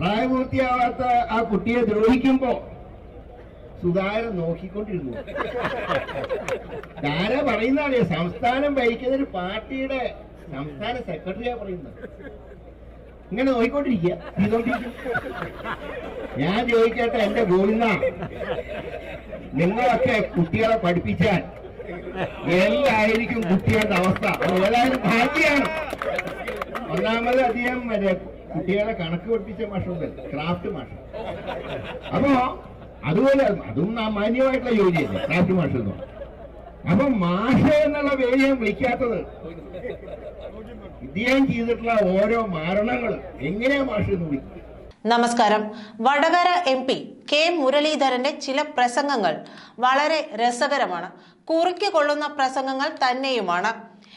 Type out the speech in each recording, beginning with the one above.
പ്രായപൂർത്തിയാവാത്ത ആ കുട്ടിയെ ദ്രോഹിക്കുമ്പോ സുതാര നോക്കിക്കൊണ്ടിരുന്നു. ധാര പറയുന്നതാണ് സംസ്ഥാനം ഭരിക്കുന്ന ഒരു പാർട്ടിയുടെ സംസ്ഥാന സെക്രട്ടറിയാ പറയുന്നത്. ഇങ്ങനെ നോക്കിക്കൊണ്ടിരിക്കുക ഞാൻ ചോദിക്കട്ടെ എന്റെ ഗോവിന്ദ നിങ്ങളൊക്കെ കുട്ടികളെ പഠിപ്പിച്ചാൽ എന്തായിരിക്കും കുട്ടികളുടെ അവസ്ഥ? ഏതായാലും ഭാഗ്യാണ് ഒന്നാമത് മറ്റേ കുട്ടികളെ കണക്ക് പഠിപ്പിച്ച മാഷുണ്ട് ക്രാഫ്റ്റ് മാഷ. അപ്പോ അതുപോലെ അതും മാന്യമായിട്ടുള്ള ജോലിയല്ലേ ക്രാഫ്റ്റ് മാഷ എന്ന്. അപ്പൊ മാഷ എന്നുള്ള പേര് ഞാൻ വിളിക്കാത്തത്. ഇദ്ദേഹം ചെയ്തിട്ടുള്ള ഓരോ മാരണങ്ങൾ എങ്ങനെയാ മാഷ എന്ന് വിളിക്കും? നമസ്കാരം. വടകര എം പി കെ മുരളീധരന്റെ ചില പ്രസംഗങ്ങൾ വളരെ രസകരമാണ്. കുറിക്ക് കൊള്ളുന്ന പ്രസംഗങ്ങൾ തന്നെയുമാണ്.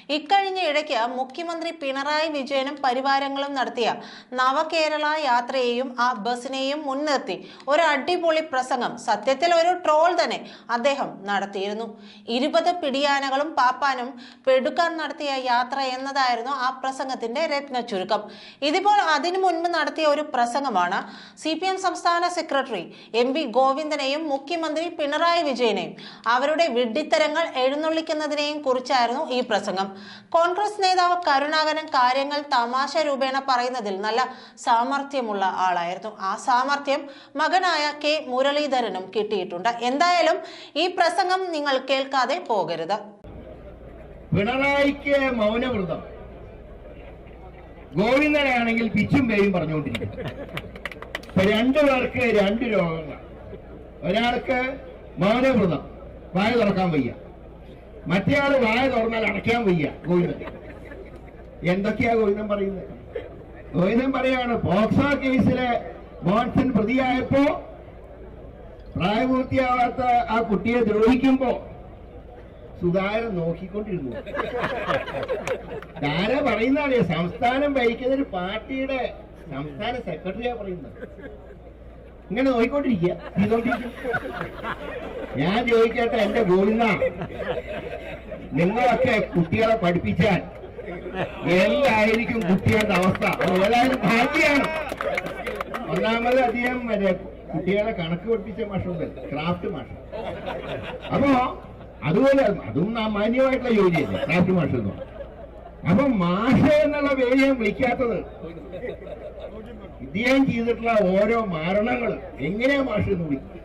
ഇക്കഴിഞ്ഞ ഇടയ്ക്ക് മുഖ്യമന്ത്രി പിണറായി വിജയനും പരിവാരങ്ങളും നടത്തിയ നവകേരള യാത്രയെയും ആ ബസിനെയും മുൻനിർത്തി ഒരു അടിപൊളി പ്രസംഗം സത്യത്തിൽ ഒരു ട്രോൾ തന്നെ അദ്ദേഹം നടത്തിയിരുന്നു. ഇരുപത് പിടിയാനകളും പാപ്പാനും പെടുക്കാൻ നടത്തിയ യാത്ര എന്നതായിരുന്നു ആ പ്രസംഗത്തിന്റെ രത്ന ചുരുക്കം. ഇതിപ്പോൾ അതിനു മുൻപ് നടത്തിയ ഒരു പ്രസംഗമാണ് സി പി എം സംസ്ഥാന സെക്രട്ടറി എം വി ഗോവിന്ദനെയും മുഖ്യമന്ത്രി പിണറായി വിജയനെയും അവരുടെ വിഡ്ഢിത്തരങ്ങൾ എഴുന്നള്ളിക്കുന്നതിനെയും കുറിച്ചായിരുന്നു ഈ പ്രസംഗം. കോൺഗ്രസ് നേതാവ് കരുണാകരൻ കാര്യങ്ങൾ തമാശ രൂപേണ പറയുന്നതിൽ നല്ല സാമർഥ്യമുള്ള ആളായിരുന്നു. ആ സാമർഥ്യം മകനായ കെ മുരളീധരനും കിട്ടിയിട്ടുണ്ട്. എന്തായാലും ഈ പ്രസംഗം നിങ്ങൾ കേൾക്കാതെ പോകരുത്. പിണറായിക്ക് മൗനവ്രതം. ഗോവിന്ദനാണെങ്കിൽ പിച്ചും പേയും പറഞ്ഞുകൊണ്ടിരിക്കും രണ്ടു പേർക്ക് രണ്ട് രോഗങ്ങൾ. ഒരാൾക്ക് മൗനവൃതം വായ തുറക്കാൻ വയ്യ. മറ്റേയാൾ വായ തുറന്നാൽ അടയ്ക്കാൻ വയ്യ ഗോവിന്ദൻ. എന്തൊക്കെയാ ഗോവിന്ദൻ പറയുന്നത്? ഗോവിന്ദൻ പറയാണ് പോക്സോ കേസിലെ മോൻസൺ പ്രതിയായപ്പോ പ്രായപൂർത്തിയാവാത്ത ആ കുട്ടിയെ ദ്രോഹിക്കുമ്പോ സുധാകരൻ നോക്കിക്കൊണ്ടിരുന്നു. ധാര പറയുന്നതാണ്? സംസ്ഥാനം ഭരിക്കുന്ന ഒരു പാർട്ടിയുടെ സംസ്ഥാന സെക്രട്ടറിയാ പറയുന്നത്. ഇങ്ങനെ ചെയ്തോണ്ടിരിക്കും ഞാൻ ചോദിക്കട്ടെ എന്റെ ഗോവിന്ദ നിങ്ങളൊക്കെ കുട്ടികളെ പഠിപ്പിച്ചാൽ എല്ലായിരിക്കും കുട്ടികളുടെ അവസ്ഥ. ഏതായാലും ഭാഗ്യമാണ് ഒന്നാമത് അധികം മറ്റേ കുട്ടികളെ കണക്ക് പഠിപ്പിച്ച മാഷുണ്ട് ക്രാഫ്റ്റ് മാഷ്. അപ്പോ അതുപോലെ അതും മാന്യമായിട്ടുള്ള ജോലിയല്ലേ ക്രാഫ്റ്റ് മാഷ് എന്ന്. അപ്പൊ മാഷ എന്നുള്ള പേര് ഞാൻ വിളിക്കാത്തത്. ഇദ്ദേഹം ചെയ്തിട്ടുള്ള ഓരോ മാരണങ്ങൾ എങ്ങനെയാ മാഷ് എന്ന് വിളിക്കുക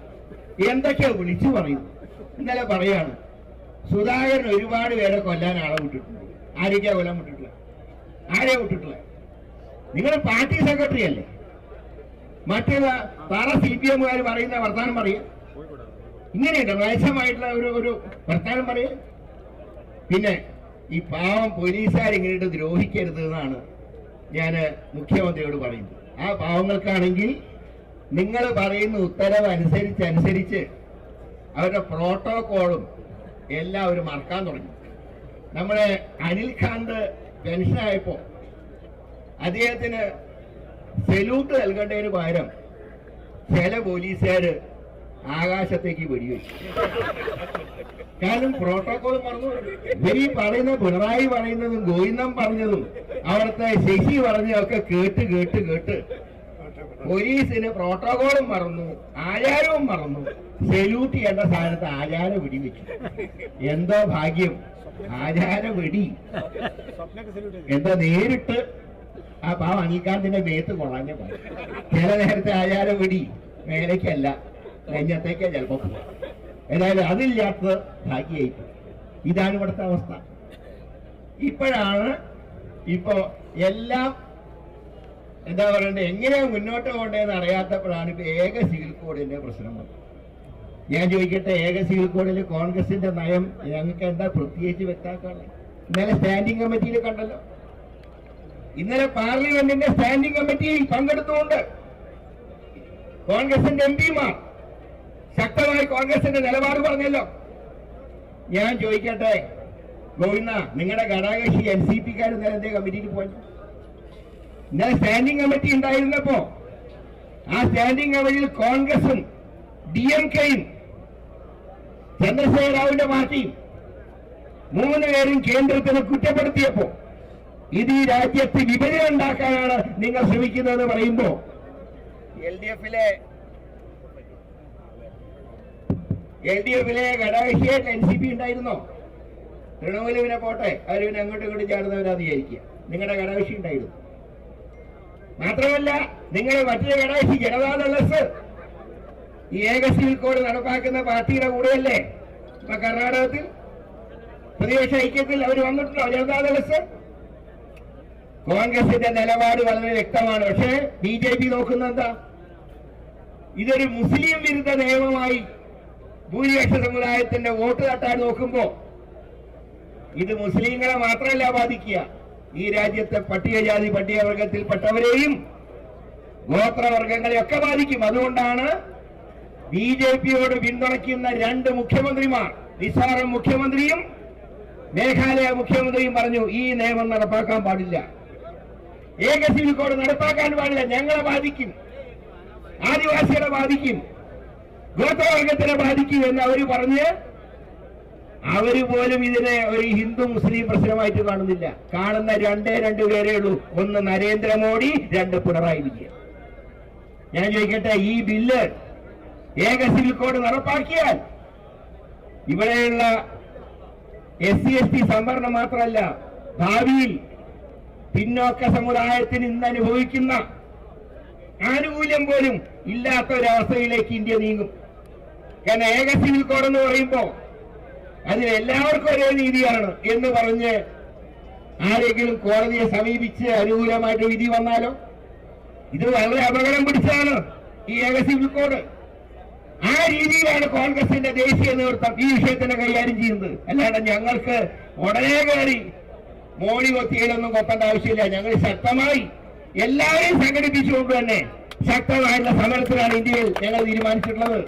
എന്തൊക്കെയാ വിളിച്ചു പറയുന്നു ഇന്നലെ പറയാണ് സുധാകരൻ ഒരുപാട് പേരെ കൊല്ലാൻ ആളെ വിട്ടിട്ടുണ്ട്. ആരൊക്കെയാ കൊല്ലാൻ വിട്ടിട്ടില്ല ആരെയാ വിട്ടിട്ടില്ല നിങ്ങൾ പാർട്ടി സെക്രട്ടറി അല്ലേ? മറ്റേ പറ സി പി എമ്മുകാർ പറയുന്ന വർത്താനം പറയുക ഇങ്ങനെയുണ്ട്? വയസ്സമായിട്ടുള്ള ഒരു ഒരു വർത്താനം പറയുക പിന്നെ ഈ പാവം പോലീസുകാർ ഇങ്ങനെയിട്ട് ദ്രോഹിക്കരുത് എന്നാണ് ഞാൻ മുഖ്യമന്ത്രിയോട് പറയുന്നത്. ആ പാവങ്ങൾക്കാണെങ്കിൽ നിങ്ങൾ പറയുന്ന ഉത്തരവ് അനുസരിച്ച് അനുസരിച്ച് അവരുടെ പ്രോട്ടോകോളും എല്ലാം അവർ മറക്കാൻ തുടങ്ങി. നമ്മുടെ അനിൽ ഖാന്ത് പെൻഷനായപ്പോ അദ്ദേഹത്തിന് സെല്യൂട്ട് നൽകേണ്ടതിന് പകരം ചില പോലീസുകാര് ആകാശത്തേക്ക് വെടിവെച്ചു. കാരണം പ്രോട്ടോകോൾ മറന്നു. ഇവരീ പറയുന്ന പിണറായി പറയുന്നതും ഗോവിന്ദം പറഞ്ഞതും അവിടുത്തെ ശശി പറഞ്ഞൊക്കെ കേട്ട് കേട്ട് കേട്ട് പോലീസിന് പ്രോട്ടോകോളും മറന്നു ആചാരവും മറന്നു. സെല്യൂട്ട് ചെയ്യേണ്ട സ്ഥാനത്ത് ആചാര വെടി വെച്ചു എന്തോ ഭാഗ്യം. ആചാര വെടി. എന്തോ നേരിട്ട് ആ പാവം അനിൽക്കാന്തിന്റെ മേത്ത് കൊള്ളാഞ്ഞ പോലെ ചില നേരത്തെ ആചാര വെടി മേലേക്കല്ല നെഞ്ഞത്തേക്കാ ചിലപ്പോ പോവാ. ഏതായാലും അതില്ലാത്തത് ഭാഗ്യായി ഇതാണ് ഇവിടുത്തെ അവസ്ഥ. ഇപ്പോഴാണ് ഇപ്പോ എല്ലാം എന്താ പറയണ്ടത് എങ്ങനെയാ മുന്നോട്ട് പോകേണ്ടതെന്ന് അറിയാത്തപ്പോഴാണ് ഇപ്പൊ ഏക സിവിൽ കോഡിന്റെ പ്രശ്നം വന്നത്. ഞാൻ ചോദിക്കട്ടെ ഏക സിവിൽ കോഡിൽ കോൺഗ്രസിന്റെ നയം ഞങ്ങൾക്ക് എന്താ പ്രത്യേകിച്ച് വ്യക്താക്കാനുള്ളത് ഇന്നലെ സ്റ്റാൻഡിംഗ് കമ്മിറ്റിയിൽ കണ്ടല്ലോ. ഇന്നലെ പാർലമെന്റിന്റെ സ്റ്റാൻഡിംഗ് കമ്മിറ്റിയിൽ പങ്കെടുത്തുകൊണ്ട് കോൺഗ്രസിന്റെ എം പിമാർ ശക്തമായി കോൺഗ്രസിന്റെ നിലപാട് പറഞ്ഞല്ലോ. ഞാൻ ചോദിക്കട്ടെ ഗോവിന്ദ നിങ്ങളുടെ ഘടകകക്ഷി എൻ സി പിക്കാർ ഇന്നലെ എന്തേ കമ്മിറ്റിയിൽ പോയി? ഇന്നലെ സ്റ്റാൻഡിംഗ് കമ്മിറ്റി ഉണ്ടായിരുന്നപ്പോ ആ സ്റ്റാൻഡിംഗ് കമ്മിറ്റിയിൽ കോൺഗ്രസും ഡി എം കെയും ചന്ദ്രശേഖര റാവുവിന്റെ പാർട്ടിയും മൂന്ന് പേരും കേന്ദ്രത്തിന് കുറ്റപ്പെടുത്തിയപ്പോ ഇത് ഈ രാജ്യത്ത് വിഭജനം ഉണ്ടാക്കാനാണ് നിങ്ങൾ ശ്രമിക്കുന്നതെന്ന് പറയുമ്പോ എൽ ഡി എഫിലെ എൽ ഡി എഫിലെ ഘടകകക്ഷിയായിട്ട് എൻ സി പി ഉണ്ടായിരുന്നോ? തൃണമൂൽ പോട്ടെ. അവർ അങ്ങോട്ടും ഇങ്ങോട്ടും ചാടുന്നവരാ വിചാരിക്കുക. നിങ്ങളുടെ കടാശി ഉണ്ടായിരുന്നു. മാത്രമല്ല നിങ്ങളെ മറ്റൊരു കടാശി ജനതാദൾ എസ്. ഈ ഏക സിവിൽ കോഡ് നടപ്പാക്കുന്ന പാർട്ടിയുടെ കൂടെയല്ലേ? ഇപ്പൊ കർണാടകത്തിൽ പ്രതിപക്ഷ ഐക്യത്തിൽ അവർ വന്നിട്ടുണ്ടോ? ജനതാദൾ എസ്? കോൺഗ്രസിന്റെ നിലപാട് വളരെ വ്യക്തമാണ്. പക്ഷേ ബി ജെ പി നോക്കുന്ന എന്താ? ഇതൊരു മുസ്ലിം വിരുദ്ധ നിയമമായി ഭൂരിപക്ഷ സമുദായത്തിന്റെ വോട്ട് തട്ടാൻ നോക്കുമ്പോ ഇത് മുസ്ലിങ്ങളെ മാത്രമല്ല ബാധിക്കുക. ഈ രാജ്യത്തെ പട്ടികജാതി പട്ടികവർഗത്തിൽപ്പെട്ടവരെയും ഗോത്രവർഗങ്ങളെയൊക്കെ ബാധിക്കും. അതുകൊണ്ടാണ് ബി ജെ പിയോട് പിന്തുണയ്ക്കുന്ന രണ്ട് മുഖ്യമന്ത്രിമാർ മിസോറം മുഖ്യമന്ത്രിയും മേഘാലയ മുഖ്യമന്ത്രിയും പറഞ്ഞു ഈ നിയമം നടപ്പാക്കാൻ പാടില്ല. ഏക സിവിൽ കോഡ് നടപ്പാക്കാൻ പാടില്ല. ഞങ്ങളെ ബാധിക്കും. ആദിവാസികളെ ബാധിക്കും. ഗോത്രവർഗത്തിനെ ബാധിക്കും എന്ന് അവർ പറഞ്ഞ് അവർ പോലും ഇതിനെ ഒരു ഹിന്ദു മുസ്ലിം പ്രശ്നമായിട്ട് കാണുന്നില്ല. കാണുന്ന രണ്ടേ രണ്ടു പേരേ ഉള്ളൂ. ഒന്ന് നരേന്ദ്രമോദി രണ്ട് പിണറായി വിജയൻ. ഞാൻ ചോദിക്കട്ടെ ഈ ബില്ല് ഏക സിവിൽ കോഡ് നടപ്പാക്കിയാൽ ഇവിടെയുള്ള എസ് സി എസ് ടി സംവരണം മാത്രമല്ല ഭാവിയിൽ പിന്നോക്ക സമുദായത്തിന് ഇന്ന് അനുഭവിക്കുന്ന ആനുകൂല്യം പോലും ഇല്ലാത്ത ഒരവസ്ഥയിലേക്ക് ഇന്ത്യ നീങ്ങും. കാരണം ഏക സിവിൽ കോഡ് എന്ന് അതിന് എല്ലാവർക്കും ഒരേ നീതിയാണ് എന്ന് പറഞ്ഞ് ആരെങ്കിലും കോടതിയെ സമീപിച്ച് അനുകൂലമായിട്ട് വിധി വന്നാലോ? ഇത് വളരെ അപകടം പിടിച്ചാണ് ഈ ഏക സിവിൽ കോഡ്. ആ രീതിയിലാണ് കോൺഗ്രസിന്റെ ദേശീയ നേതൃത്വം ഈ വിഷയത്തിനെ കൈകാര്യം ചെയ്യുന്നത്. അല്ലാണ്ട് ഞങ്ങൾക്ക് ഉടനെ കയറി മോണി ഒത്തിയിലൊന്നും കൊത്തേണ്ട ആവശ്യമില്ല. ഞങ്ങൾ ശക്തമായി എല്ലാവരെയും സംഘടിപ്പിച്ചുകൊണ്ട് തന്നെ ശക്തമായിട്ടുള്ള സമരത്തിലാണ് ഇന്ത്യയിൽ ഞങ്ങൾ തീരുമാനിച്ചിട്ടുള്ളത്.